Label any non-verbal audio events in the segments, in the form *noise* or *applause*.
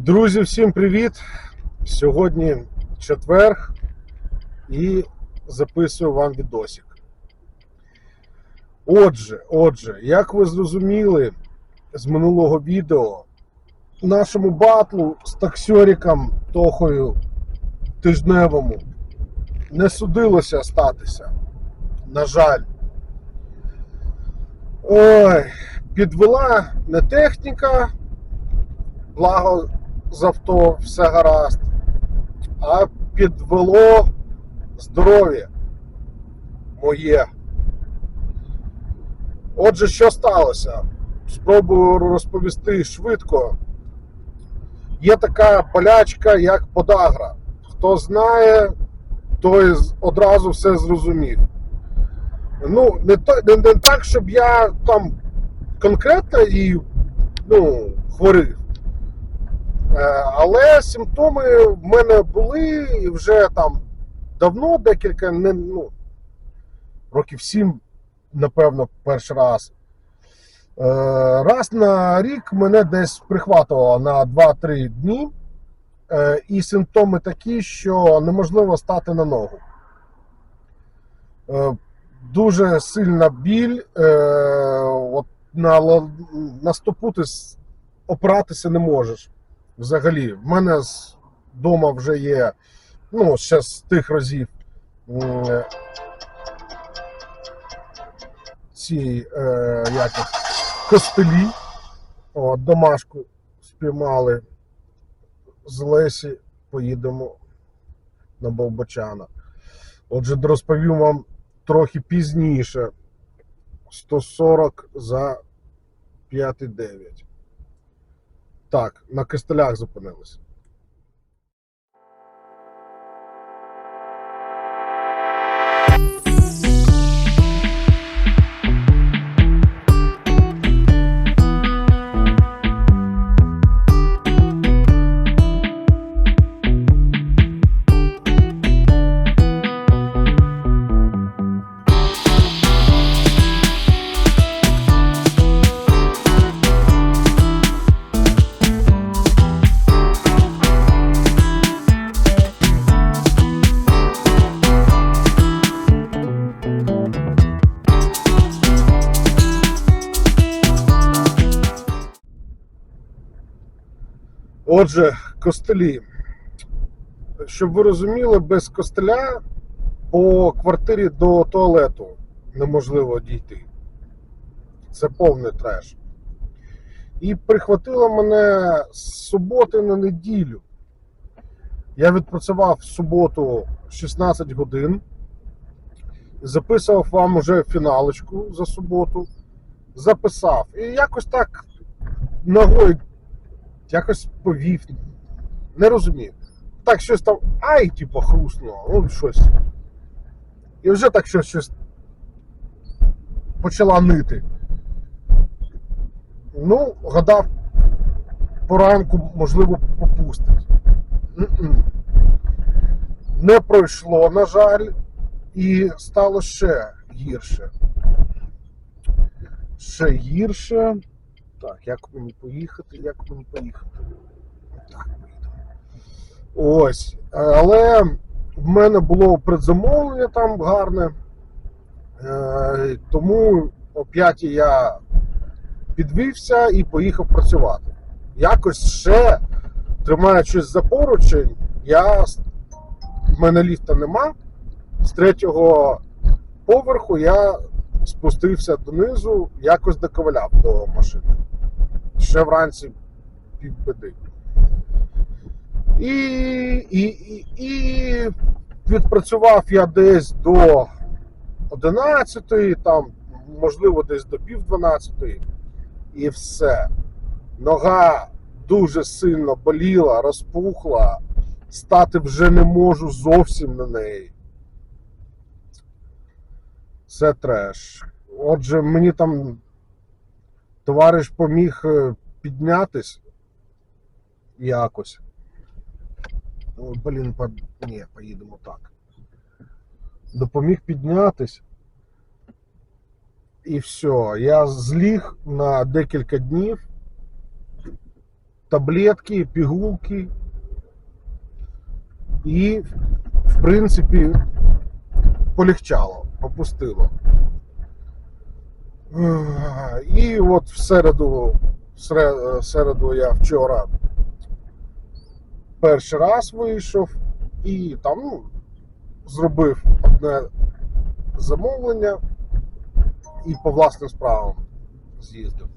Друзі, всім привіт! Сьогодні четверг і записую вам відосик. Отже, отже, як ви зрозуміли з минулого відео, нашому батлу з таксьориком Тохою тижневому не судилося статися. На жаль. Ой, підвела не техніка, благо з авто все гаразд, а підвело здоров'я моє. Отже, що сталося? Спробую розповісти швидко. Є така болячка, як подагра. Хто знає, той одразу все зрозумів. Ну, не, то- не, не так, щоб я там конкретно і ну, хворив. Е, Але симптоми в мене були і вже там давно, декілька, не, ну, років сім, напевно, перший раз. Е, Раз на рік мене десь прихватувало на 2-3 дні. Е, І симптоми такі, що неможливо стати на ногу. Дуже сильна біль. От на, на стопу ти опиратися не можеш. Взагалі, в мене з вдома вже є, ну, ще з тих разів е, ці е, як костелі. О, домашку спіймали з Лесі, поїдемо на Болбочана. Отже, розповім вам трохи пізніше. 140 за 5,9. Так, на костелях зупинилися. Отже, костелі. Щоб ви розуміли, без костеля по квартирі до туалету неможливо дійти. Це повний треш. І прихватило мене з суботи на неділю. Я відпрацював в суботу 16 годин. Записував вам уже фіналочку за суботу. Записав. І якось так ногою якось повів. Не розумію. Так щось там, ай, типу, хрустнуло, ну щось. І вже так щось, щось почала нити. Ну, гадав, поранку, можливо, попустить. М-м. Не пройшло, на жаль, і стало ще гірше. Ще гірше. Так, як мені поїхати, як мені поїхати? Так. Ось. Але в мене було предзамовлення там гарне. Е, Тому о 5 я підвівся і поїхав працювати. Якось ще, тримаючись за поручень, я в мене ліфта нема. З третього поверху я спустився донизу, якось доковиляв до машини. Ще вранці півбеди. І, і, і, і відпрацював я десь до 11, там, можливо, десь до пів 12. І все. Нога дуже сильно боліла, розпухла, стати вже не можу зовсім на неї. Це треш. Отже, мені там товариш поміг е, піднятись якось. Ой, блін, по... ні, поїдемо так. Допоміг піднятись. І все. Я зліг на декілька днів. таблетки, пігулки. І, в принципі, полегчало, попустило. Ех, І от в середу, в е, середу я вчора перший раз вийшов і там ну, зробив одне замовлення і по власним справам з'їздив.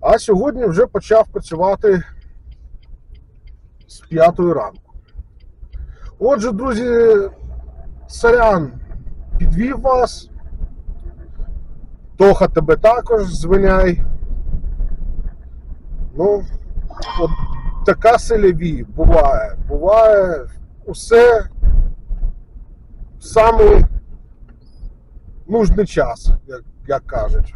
А сьогодні вже почав працювати з п'ятої ранку. Отже, друзі, сорян підвів вас. Тоха тебе також звиняй. Ну, от така селяві буває. Буває усе в самий нужний час, як, як кажуть.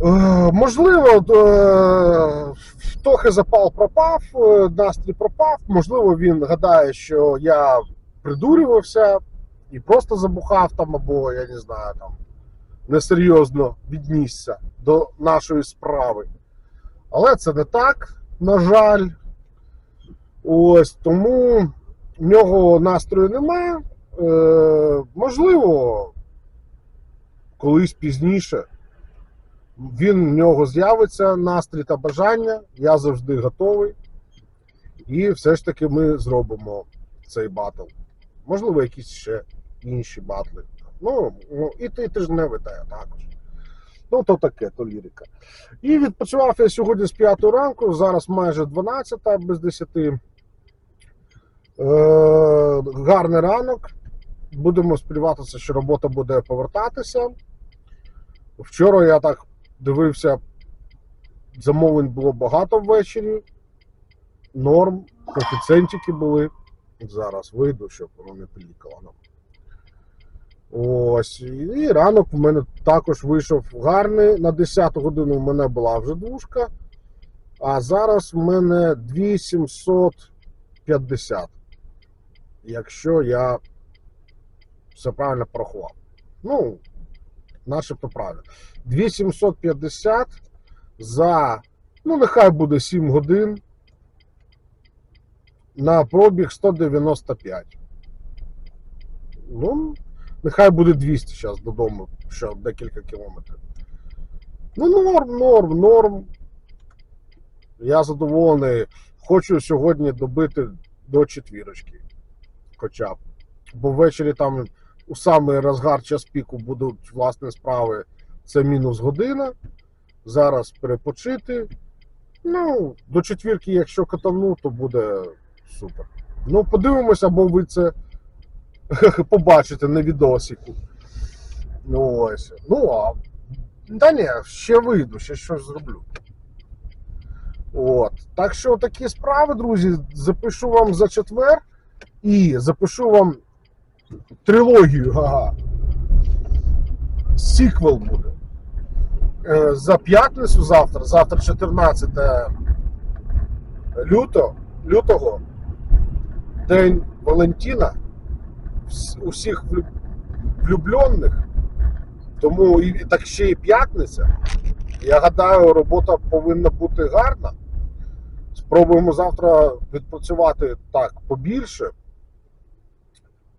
Е, Можливо, е, Тохи запал пропав, е, настрій пропав. Можливо, він гадає, що я придурювався і просто забухав там, або я не знаю, там несерйозно віднісся до нашої справи. Але це не так, на жаль. Ось тому в нього настрою немає. Е, можливо, колись пізніше він в нього з'явиться настрій та бажання. Я завжди готовий. І все ж таки ми зробимо цей батл. Можливо, якісь ще інші батли. Ну, ну і ти, ти ж не витає також. Ну, то таке, то лірика. І відпочивав я сьогодні з 5 ранку, зараз майже 12 без 10. Е, гарний ранок. Будемо сподіватися, що робота буде повертатися. Вчора я так дивився, замовлень було багато ввечері. Норм, коефіцієнтики були. Зараз вийду, щоб воно не пилікало нам. Ось. І ранок в мене також вийшов гарний. На 10 годину в мене була вже двушка. А зараз в мене 2750. Якщо я все правильно порахував. Ну, начебто правильно. 2750 за, ну, нехай буде 7 годин. На пробіг 195. Ну, нехай буде 200 зараз додому, ще декілька кілометрів. Ну, норм, норм, норм. Я задоволений. Хочу сьогодні добити до четвірочки. Хоча б. Бо ввечері там у самий розгар час піку будуть власні справи. Це мінус година. Зараз перепочити. Ну, до четвірки, якщо катану, то буде супер. Ну, подивимося, або ви це *laughs* побачите на відосику. Ну ось. Ну, а та ні, ще вийду, ще щось зроблю. От. Так що такі справи, друзі, запишу вам за четвер і запишу вам трилогію. Ага. Сіквел буде. Е, За п'ятницю завтра, завтра 14 люто, лютого, День Валентина, вс- усіх влюблених. Тому і так ще і п'ятниця. Я гадаю, робота повинна бути гарна. Спробуємо завтра відпрацювати так побільше.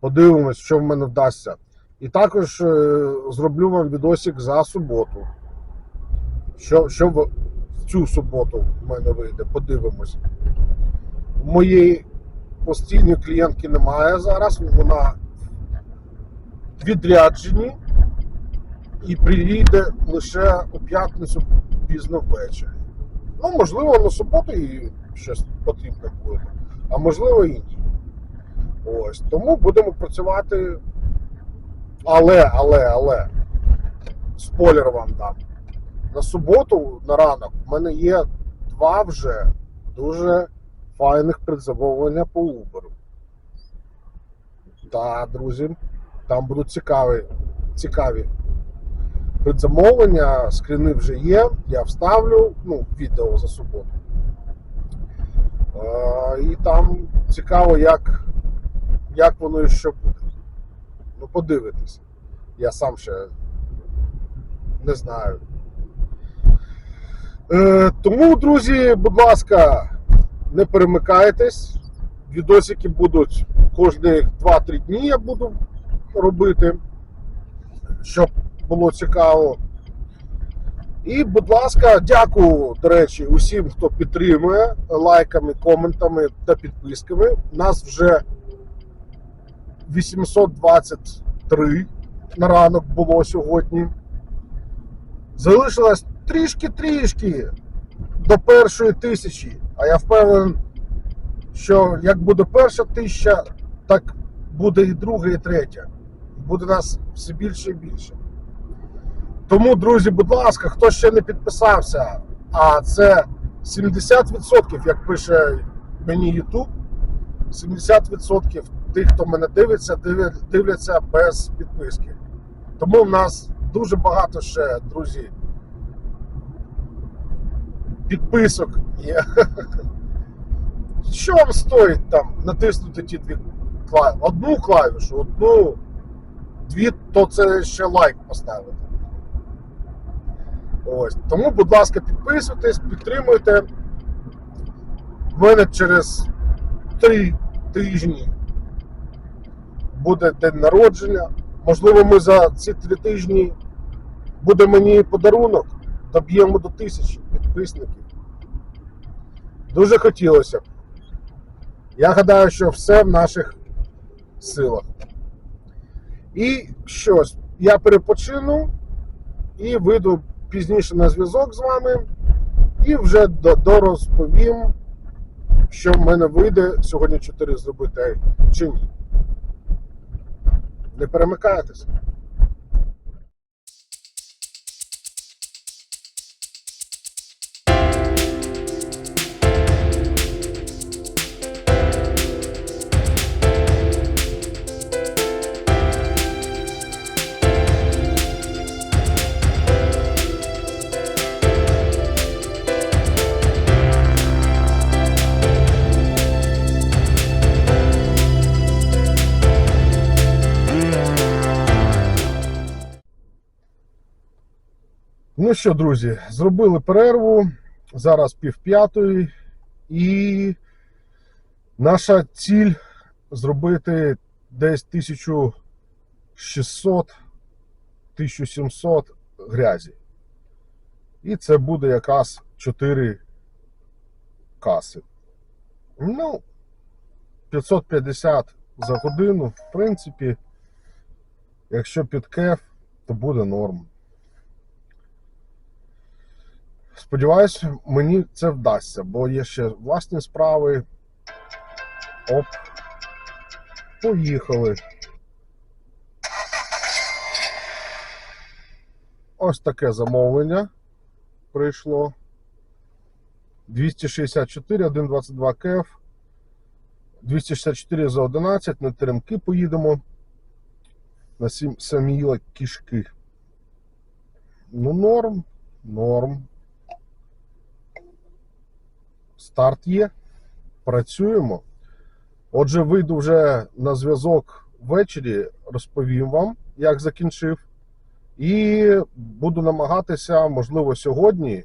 Подивимось, що в мене вдасться. І також е, зроблю вам відосик за суботу. Що, що в цю суботу в мене вийде, подивимось. Моєї постійної клієнтки немає зараз, вона в відрядженні і приїде лише у п'ятницю пізно ввечері. Ну, можливо, на суботу і щось потрібно буде, а можливо і ні. Ось. Тому будемо працювати. Але, але, але, спойлер вам дам. На суботу, на ранок, в мене є два вже дуже файних предзамовлення по Uber. Так, друзі, там будуть цікаві, цікаві предзамовлення, скріни вже є, я вставлю ну, відео за суботу. Е, і там цікаво, як, як воно і що буде. Ну, подивитися. Я сам ще не знаю. Е, тому, друзі, будь ласка, не перемикайтесь. Відосики будуть кожні 2-3 дні я буду робити, щоб було цікаво. І, будь ласка, дякую, до речі, усім, хто підтримує лайками, коментами та підписками. Нас вже 823 на ранок було сьогодні. Залишилось трішки-трішки до першої тисячі. А я впевнений, що як буде перша тисяча, так буде і друга, і третя. Буде нас все більше і більше. Тому, друзі, будь ласка, хто ще не підписався, а це 70%, як пише мені YouTube, 70% тих, хто мене дивиться, дивляться без підписки. Тому в нас дуже багато ще, друзі, підписок є. Що вам стоїть там натиснути ті дві клавіші? Одну клавішу, одну, дві, то це ще лайк поставити. Ось. Тому, будь ласка, підписуйтесь, підтримуйте. В мене через три тижні буде день народження. Можливо, ми за ці три тижні буде мені подарунок, доб'ємо до тисячі підписників. Дуже хотілося б. Я гадаю, що все в наших силах. І щось, я перепочину і вийду пізніше на зв'язок з вами і вже дорозповім, що в мене вийде сьогодні 4 зробити чи ні. Не перемикайтеся. Ну що, друзі, зробили перерву. Зараз пів п'ятої, і наша ціль зробити десь 1600-1700 грязі. І це буде якраз 4 каси. Ну, 550 за годину, в принципі, якщо під кеф, то буде норм. Сподіваюсь, мені це вдасться, бо є ще власні справи. Оп. Поїхали. Ось таке замовлення прийшло. 264, 1,22 кеф. 264 за 11, на теремки поїдемо. На сім, самі кішки. Ну, норм, норм. Старт є. Працюємо. Отже, вийду вже на зв'язок ввечері, розповім вам, як закінчив. І буду намагатися, можливо, сьогодні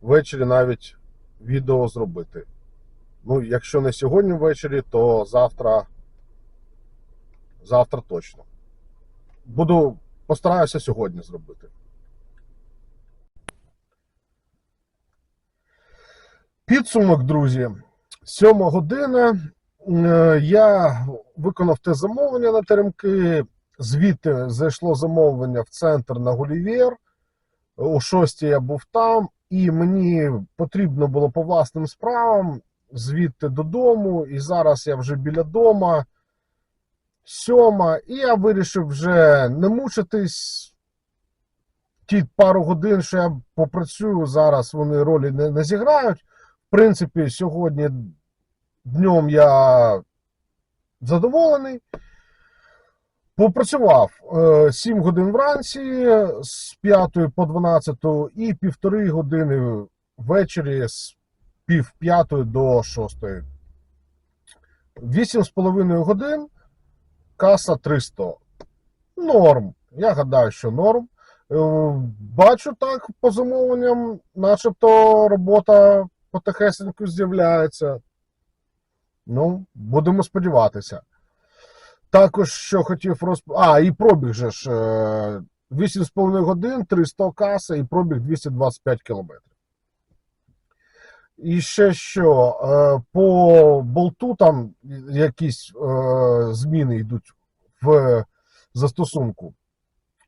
ввечері навіть відео зробити. Ну, якщо не сьогодні ввечері, то завтра. Завтра точно. Буду постараюся сьогодні зробити. Підсумок, друзі. Сьома година. Е, Я виконав те замовлення на теремки. Звідти зайшло замовлення в центр на Гулівєр. О 6 я був там, і мені потрібно було по власним справам звідти додому. І зараз я вже біля дома. Сьома, і я вирішив вже не мучитись. Ті пару годин, що я попрацюю, зараз вони ролі не, не зіграють. Принципі, сьогодні днем я задоволений. Попрацював е, 7 годин вранці з 5 по 12 і півтори години ввечері з пів п'ятої до 6. 8,5 годин, каса 300. Норм. Я гадаю, що норм. Е, Бачу так, по замовленням, начебто робота потихесеньку з'являється. Ну, будемо сподіватися. Також що хотів розп... А, і пробіг же ж. е, 8,5 годин, 300 каса і пробіг 225 кілометрів. І ще що, е, по болту там якісь е, зміни йдуть в застосунку,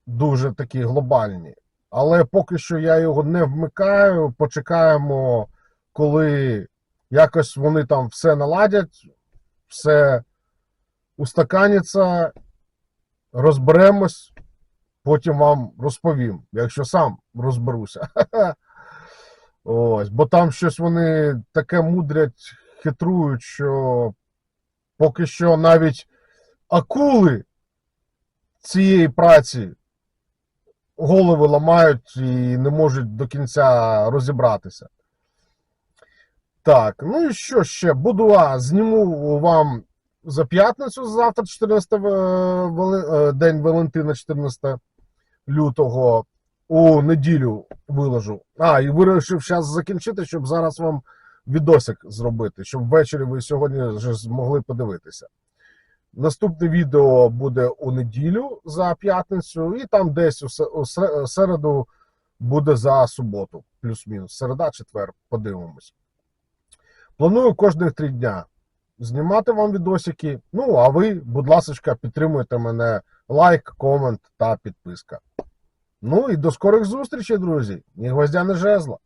дуже такі глобальні. Але поки що я його не вмикаю. Почекаємо, коли якось вони там все наладять, все устаканіться, розберемось, потім вам розповім, якщо сам розберуся. *laughs* Ось, бо там щось вони таке мудрять, хитрують, що поки що навіть акули цієї праці голови ламають і не можуть до кінця розібратися. Так, ну і що ще? Буду зніму вам за п'ятницю завтра, 14 е, е, день Валентина, 14 лютого. У неділю виложу. А, і вирішив зараз закінчити, щоб зараз вам відосик зробити, щоб ввечері ви сьогодні вже змогли подивитися. Наступне відео буде у неділю за п'ятницю, і там десь у середу буде за суботу, плюс-мінус. Середа, четвер, подивимось. Планую кожних три дня знімати вам відосики. Ну, а ви, будь ласка, підтримуйте мене лайк, комент та підписка. Ну і до скорих зустрічей, друзі. Ні гвоздя, не жезла.